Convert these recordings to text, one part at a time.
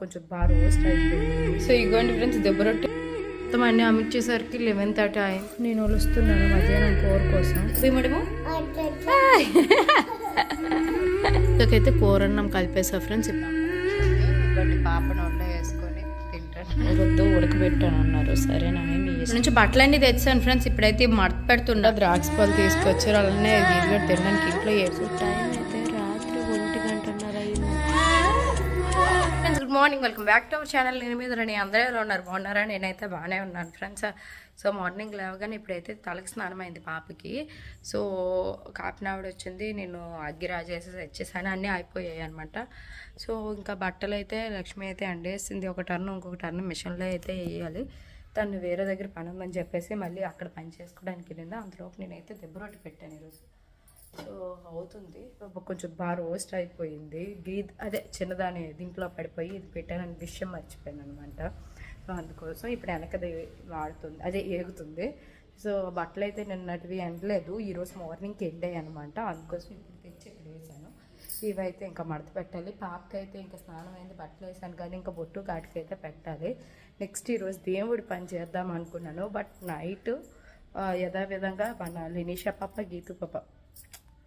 కొంచెం బాగా రోస్ట్ అయిపోయింది సో ఇగోండి ఫ్రెండ్స్ దెబ్బ రొట్టె. మొత్తం అన్ని అమిచ్చేసరికి లెవెన్ థర్టీ అయింది నేను వస్తున్నాను మధ్యాహ్నం కూర కోసం. మేమేమో ఇదకైతే కూర అన్నం కలిపేసా ఫ్రెండ్స్. ఇవ్వండి పాపను వంట వేసుకొని తింటాను. వద్దు ఉడకబెట్టాను అన్నారు. సరే నాయన నుంచి బట్టలన్నీ తెచ్చాను ఫ్రెండ్స్ ఇప్పుడైతే మడత పెడుతుండ ద్రాక్ష పాలు తీసుకొచ్చారు అలానే తినడానికి ఇంట్లో ఏడు morning welcome back to our channel. నేను మీద రండి అందరూ ఎలా ఉన్నారు? బాగున్నారా? నేనైతే బాగానే ఉన్నాను ఫ్రెండ్స్. సో మార్నింగ్ లేవగానే ఇప్పుడైతే తలకి స్నానం అయింది పాపకి. సో కాపినావిడ వచ్చింది. నేను అగ్గి తెచ్చేసాను. వచ్చేసాను అన్నీ అయిపోయాయి అనమాట సో ఇంకా బట్టలు అయితే లక్ష్మి అయితే అండేసింది. ఒక టర్న్ ఇంకొక టర్న్ మిషన్లో అయితే వేయాలి. తను వేరే దగ్గర పని ఉందని చెప్పేసి మళ్ళీ అక్కడ పని చేసుకోవడానికి వెళ్ళింది. అంతలోపు నేనైతే దెబ్బ రొట్టి పెట్టాను ఈరోజు. సో అవుతుంది. కొంచెం బాగా రోస్ట్ అయిపోయింది. గీ అదే చిన్నదాని దీంట్లో పడిపోయి ఇది పెట్టానని విషయం మర్చిపోయాను అనమాట సో అందుకోసం ఇప్పుడు వెనకది వాడుతుంది అదే ఏగుతుంది. సో బట్టలు అయితే నిన్నటివి ఎండలేదు ఈరోజు మార్నింగ్కి ఎండాయి అనమాట అందుకోసం ఇప్పుడు తెచ్చి ఇక్కడ వేసాను ఇవైతే ఇంకా మడత పెట్టాలి. పాపకి అయితే ఇంకా స్నానం అయింది బట్టలు వేసాను కానీ ఇంకా బొట్టు కాటికి అయితే పెట్టాలి. నెక్స్ట్ ఈరోజు దేవుడి పని చేద్దాం అనుకున్నాను. బట్ నైట్ యథావిధంగా మన లినీషా పాప గీతు పాప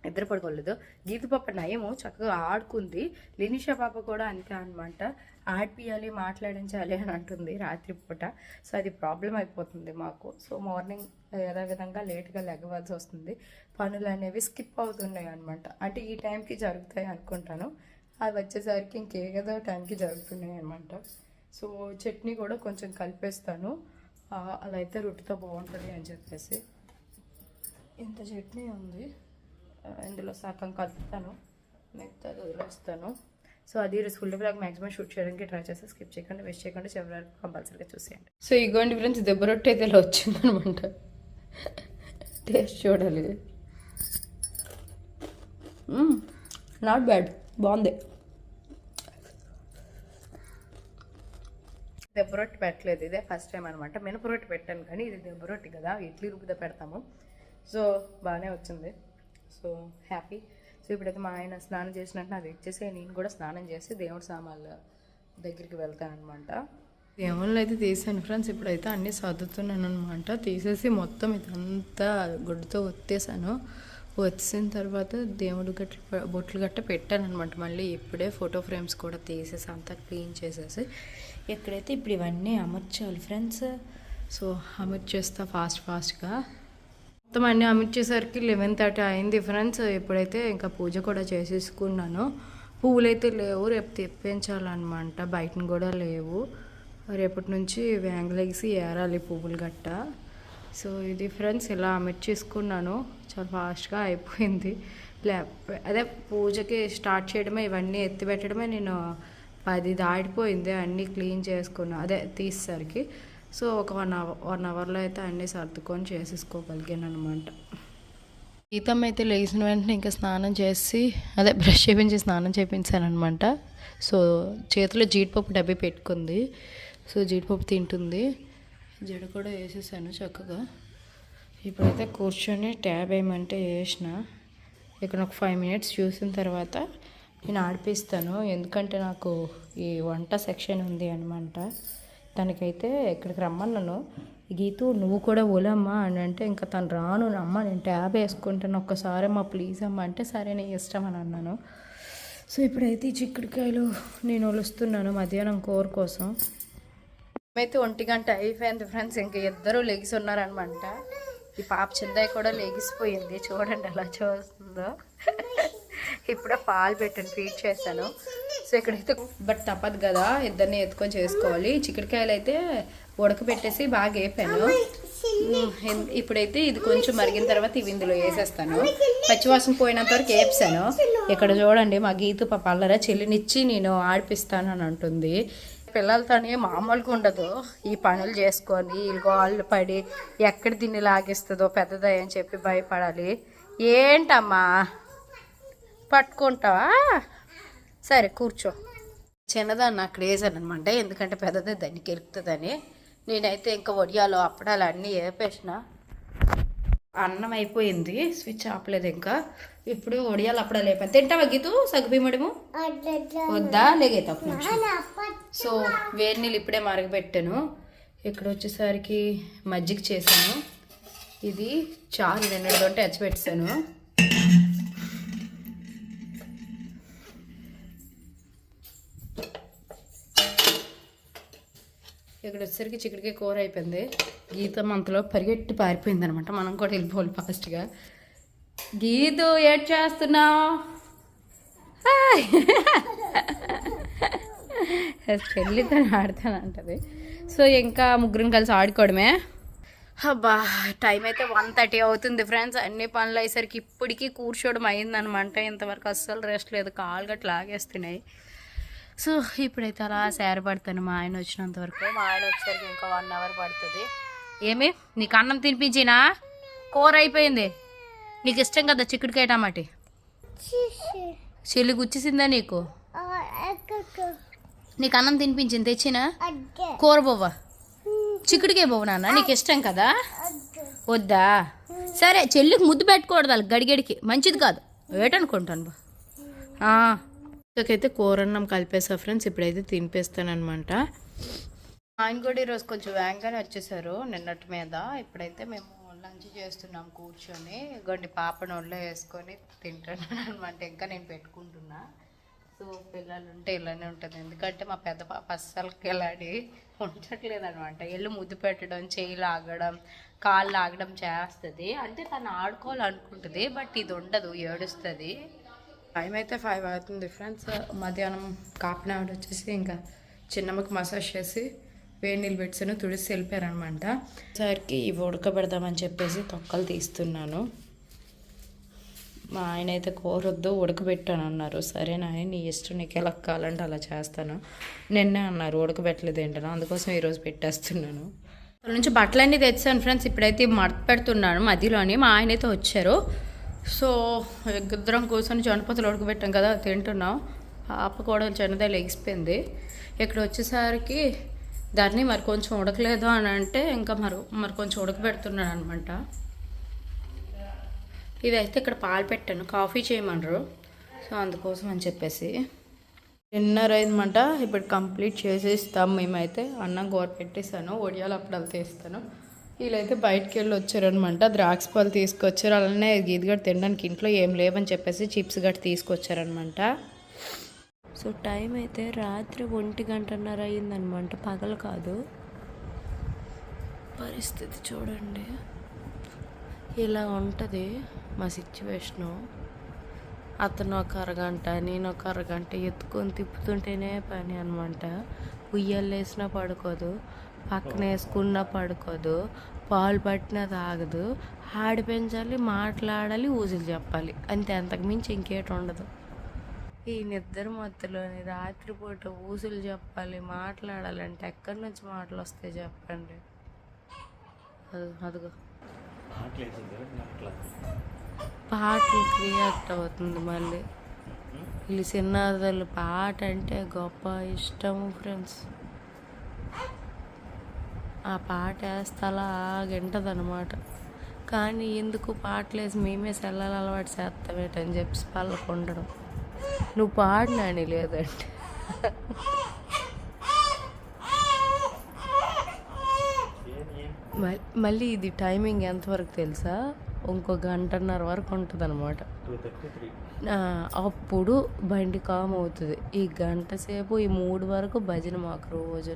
నిద్ర పడుకోలేదు గీతు పాప నయము చక్కగా ఆడుకుంది. లినిషా పాప కూడా అంతే అనమాట ఆడిపియాలి మాట్లాడించాలి అని అంటుంది రాత్రిపూట. సో అది ప్రాబ్లం అయిపోతుంది మాకు. సో మార్నింగ్ యథావిధంగా లేట్గా లెగవలసి వస్తుంది. పనులు అనేవి స్కిప్ అవుతున్నాయి అనమాట అంటే ఈ టైంకి జరుగుతాయి అనుకుంటాను. అది వచ్చేసరికి ఇంకేదో టైంకి జరుగుతున్నాయి అనమాట సో చట్నీ కూడా కొంచెం కలిపేస్తాను. అలా అయితే రొట్టెతో బాగుంటుంది అని చెప్పేసి. ఇంత చట్నీ ఉంది. ఇందులో సగం కలుపుతాను. మిగతాది వదిలేస్తాను. సో అది ఈరోజు ఫుల్ బ్లాగ్ మాక్సిమం షూట్ చేయడానికి ట్రై చేస్తే. స్కిప్ చేయకుండా వేస్ట్ చేయకుండా చివరి వరకు కంపల్సరీగా చూసేయండి. సో ఇగోండి ఫ్రెండ్స్ దెబ్బ రొట్టె అయితే ఇలా వచ్చిందనమాట. టేస్ట్ చూడాలి. నాట్ బ్యాడ్ బాగుంది. దెబ్బ రొట్టె పెట్టలేదు. ఇదే ఫస్ట్ టైం అనమాట. మినప రొట్టె పెట్టాను కానీ ఇది దెబ్బ రొట్టె కదా. ఇడ్లీ రుబ్బుతో పెడతాము. సో బాగానే వచ్చింది. సో హ్యాపీ సో ఇప్పుడైతే మా ఆయన స్నానం చేసినట్టు నాకు ఇచ్చేసి నేను కూడా స్నానం చేసి దేవుడి సామాన్ల దగ్గరికి వెళ్తానమాట దేవుళ్ళు అయితే తీసాను ఫ్రెండ్స్ ఇప్పుడైతే అన్నీ సర్దుతున్నాను అనమాట తీసేసి మొత్తం ఇదంతా గుడ్డుతో ఒత్తేసాను. వచ్చిన తర్వాత దేవుడు గట్ల బొట్లు గట్ట పెట్టాను అనమాట మళ్ళీ ఇప్పుడే ఫోటో ఫ్రేమ్స్ కూడా తీసేసి అంతా క్లీన్ చేసేసి. ఎక్కడైతే ఇప్పుడు ఇవన్నీ అమర్చాలి ఫ్రెండ్స్ సో అమర్చేస్తా ఫాస్ట్ ఫాస్ట్గా. మొత్తం అన్నీ అమర్చేసరికి లెవెన్ థర్టీ అయింది ఫ్రెండ్స్ ఇప్పుడైతే ఇంకా పూజ కూడా చేసేసుకున్నాను. పువ్వులు అయితే లేవు రేపు తెప్పించాలన్నమాట. బయటను కూడా లేవు. రేపటి నుంచి వేంగలేసి ఏరాలి పువ్వులు గట్ట. సో ఇది ఫ్రెండ్స్ ఇలా అమర్చేసుకున్నాను. చాలా ఫాస్ట్గా అయిపోయింది. లే అదే పూజకి స్టార్ట్ చేయడమే ఇవన్నీ ఎత్తిపెట్టడమే నేను పది దాటిపోయింది. అన్నీ క్లీన్ చేసుకున్నాను అదే తీసేసరికి. సో ఒక వన్ అవర్ వన్ అవర్లో అయితే అన్నీ సర్దుకొని చేసేసుకోగలిగాను అనమాట గీతమ్మ అయితే లేచిన వెంటనే ఇంకా స్నానం చేసి అదే బ్రష్ చేపించి స్నానం చేపించాను అనమాట సో చేతిలో జీడిపప్పు డబ్బి పెట్టుకుంది. సో జీడిపప్పు తింటుంది. జడ కూడా వేసేసాను చక్కగా. ఇప్పుడైతే కూర్చొని ట్యాబ్ వేయమంటే వేసిన. ఇక్కడ ఒక ఫైవ్ మినిట్స్ చూసిన తర్వాత నేను ఆడిపిస్తాను. ఎందుకంటే నాకు ఈ వంట సెక్షన్ ఉంది అనమాట తనకైతే ఇక్కడికి రమ్మన్నాను గీతు నువ్వు కూడా ఒలమ్మా అని అంటే ఇంకా తను రాను అమ్మ నేను ట్యాబ్ వేసుకుంటాను ఒక్కసారి అమ్మా ప్లీజ్ అమ్మ అంటే సరే నేను ఇష్టం అని అన్నాను. సో ఇప్పుడైతే ఈ చిక్కుడుకాయలు నేను ఒలుస్తున్నాను మధ్యాహ్నం కూర కోసం. మేమైతే ఒంటి గంట అయిపోయింది ఫ్రెండ్స్ ఇంకా ఇద్దరు లెగిసి ఉన్నారనమాట ఈ పాప చిందయ్య కూడా లెగిసిపోయింది చూడండి ఎలా చూస్తుందో. ఇప్పుడే పాలు పెట్టాను ఫీడ్ చేశాను. సో ఇక్కడైతే బట్ తప్పదు కదా ఇద్దరిని ఎత్తుకొని చేసుకోవాలి. చిక్కుడుకాయలు అయితే ఉడకబెట్టేసి బాగా వేపాను. ఇప్పుడైతే ఇది కొంచెం మరిగిన తర్వాత ఇవి ఇందులో వేసేస్తాను. పచ్చివాసన పోయినంత వరకు వేపుతాను. ఇక్కడ చూడండి మా గీతు పాప అల్లరా చెల్లినిచ్చి నేను ఆడిపిస్తాను అని అంటుంది. పిల్లలతోనే మామూలుగా ఉండదు. ఈ పనులు చేసుకొని గోళ్ళు పడి ఎక్కడ దీన్ని లాగిస్తుందో పెద్దదా అని చెప్పి భయపడాలి. ఏంటమ్మా? పట్టుకుంటావా? సరే కూర్చో. చిన్నదాన్ని అక్కడ వేసాను అనమాట ఎందుకంటే పెద్దది దాన్ని ఎరుకుతుందని నేనైతే ఇంకా వడియాలు అప్పడాలు అన్నీ వేపేసిన. అన్నం అయిపోయింది. స్విచ్ ఆపలేదు ఇంకా. ఇప్పుడు వడియాలు అప్పడాలు అయిపోయింది తింటావా గీతు సగ్గుబిమ్మడము వద్దా? లేగే తప్పు సో వేడి నీళ్ళు ఇప్పుడే మరగబెట్టాను. ఇక్కడ వచ్చేసరికి మజ్జిగ చేశాను. ఇది చారు నిన్నటి తోటి ఎచ్చబెట్టాను ఇక్కడ వచ్చేసరికి చికెన్కి కూర అయిపోయింది. గీత మంతలో పరిగెట్టి పారిపోయింది అనమాట మనం కూడా వెళ్ళిపోవాలి ఫాస్ట్గా. గీతు ఏడ్ చేస్తున్నావు? చెల్లితో ఆడతానంటది. సో ఇంకా ముగ్గురిని కలిసి ఆడుకోవడమే. అబ్బా టైం అయితే వన్ థర్టీ అవుతుంది ఫ్రెండ్స్. అన్ని పనులు అయ్యేసరికి ఇప్పటికీ కూర్చోవడం అయిందనమాట. ఇంతవరకు అస్సలు రెస్ట్ లేదు. కాలు గట్లా లాగేస్తున్నాయి. సో ఇప్పుడైతే అలా సేర పడతాను మా ఆయన వచ్చినంత వరకు. మా ఆయన వచ్చేసరికి ఇంకా వన్ అవర్ పడుతుంది. ఏమి? నీకు అన్నం తినిపించినా? కూర అయిపోయింది. నీకు ఇష్టం కదా చిక్కుడుకాయ టమాటి? చెల్లి గుచ్చేసిందా నీకు? నీకు అన్నం తినిపించింది తెచ్చినా? కూర బొవ్వ? చిక్కుడుకాయ బొవ్వ నాన్న నీకు ఇష్టం కదా? వద్దా? సరే చెల్లికి ముద్దు పెట్టుకోవడదు వాళ్ళకి గడిగడికి. మంచిది కాదు. ఏటనుకుంటాను బా. ఆ. కూరన్నం కూర అన్నం కలిపేసా ఫ్రెండ్స్ ఇప్పుడైతే తినిపేస్తానమాట ఆయన కూడా ఈరోజు కొంచెం వేగంగానే వచ్చేసారు నిన్నటి మీద. ఇప్పుడైతే మేము లంచ్ చేస్తున్నాం కూర్చొని గండి పాప నోట్లో వేసుకొని తింటున్నాను అనమాట ఇంకా నేను పెట్టుకుంటున్నా. సో పిల్లలు ఉంటే ఇలానే ఉంటుంది. ఎందుకంటే మా పెద్ద పాప అస్సలకి కిలాడి ఉండట్లేదు అనమాట ఎల్లు ముద్దు పెట్టడం చేయి లాగడం కాళ్ళు లాగడం చేస్తుంది. అంటే తను ఆడుకోవాలనుకుంటుంది బట్ ఇది ఉండదు ఏడుస్తుంది. టైం అయితే ఫైవ్ అవుతుంది ఫ్రెండ్స్ మధ్యాహ్నం కాపినాడు వచ్చేసి ఇంకా చిన్నమ్మకి మసాజ్ చేసి వేడి నీళ్ళు పెట్టాను తుడిసి వెళ్ళిపోయారనమాట సరికి ఇవి ఉడకబెడదామని చెప్పేసి తొక్కలు తీస్తున్నాను. మా ఆయన అయితే కోరొద్దు ఉడకబెట్టాను అన్నారు. సరే నాయన నీ ఇష్టం నీకు ఎలా కావాలంటే అలా చేస్తాను. నిన్నే అన్నారు ఉడకబెట్టలేదు ఏంటనో అందుకోసం ఈరోజు పెట్టేస్తున్నాను. అక్కడ నుంచి బట్టలన్నీ తెచ్చాను ఫ్రెండ్స్ ఇప్పుడైతే మడత పెడుతున్నాను మధ్యలోని. మా ఆయన అయితే వచ్చారు. సో ఇద్దరం కూర్చొని జనపతులు ఉడకబెట్టాం కదా తింటున్నాం. పాప కూడా చిన్నదే లెగిసిపోయింది. ఇక్కడ వచ్చేసరికి దాన్ని మరి కొంచెం ఉడకలేదు అని అంటే ఇంకా మరి మరి కొంచెం ఉడకబెడుతున్నాను అనమాట ఇదైతే ఇక్కడ పాలు పెట్టాను కాఫీ చేయమనరు సో అందుకోసం అని చెప్పేసి. డిన్నర్ అయిందన్నమాట. ఇప్పుడు కంప్లీట్ చేసేస్తాం మేమైతే. అన్నం గోర పెట్టేసాను ఒడియాలు అప్పుడు తీస్తాను. వీళ్ళైతే బయటికి వెళ్ళి వచ్చారనమాట. ద్రాక్ష పళ్ళు తీసుకొచ్చారు. అలానే గీది గడ్డ తినడానికి ఇంట్లో ఏం లేవని చెప్పేసి చిప్స్ గడ్డ తీసుకొచ్చారనమాట. సో టైం అయితే రాత్రి ఒంటి గంటన్నర అయిందనమాట పగలు కాదు. పరిస్థితి చూడండి. ఇలా ఉంటుంది మా సిచ్యువేషను. అతను ఒక అరగంట నేను ఒక అరగంట ఎత్తుకొని తిప్పుతుంటేనే పని అనమాట. ఉయ్యాలు వేసినా పడుకోదు. పక్కన వేసుకున్నా పడుకోదు పాలు పట్టినా తాగదు ఆడి పెంచాలి మాట్లాడాలి ఊజులు చెప్పాలి. అంతే అంతకు మించి ఇంకేటి ఉండదు. ఈ నిద్ర మత్తులోని రాత్రిపూట ఊసులు చెప్పాలి మాట్లాడాలంటే ఎక్కడి నుంచి మాటలు వస్తాయి చెప్పండి. అదిగో. పాటలకు రియాక్ట్ అవుతుంది మళ్ళీ. వీళ్ళు చిన్నదలు పాట అంటే గొప్ప ఇష్టము ఫ్రెండ్స్ ఆ పాట వేస్తలా కానీ ఎందుకు పాటలేసి మేమే సెల్లలు అలవాటు చేస్తామేటని చెప్పి పళ్ళకు ఉండడం. నువ్వు పాడినాని లేదంటే మళ్ళీ ఇది టైమింగ్ ఎంతవరకు తెలుసా? ఇంకో గంటన్నర వరకు ఉంటుంది అనమాట అప్పుడు బండి కామ్ అవుతుంది. ఈ గంట సేపు ఈ మూడు వరకు భజన మాకు రోజు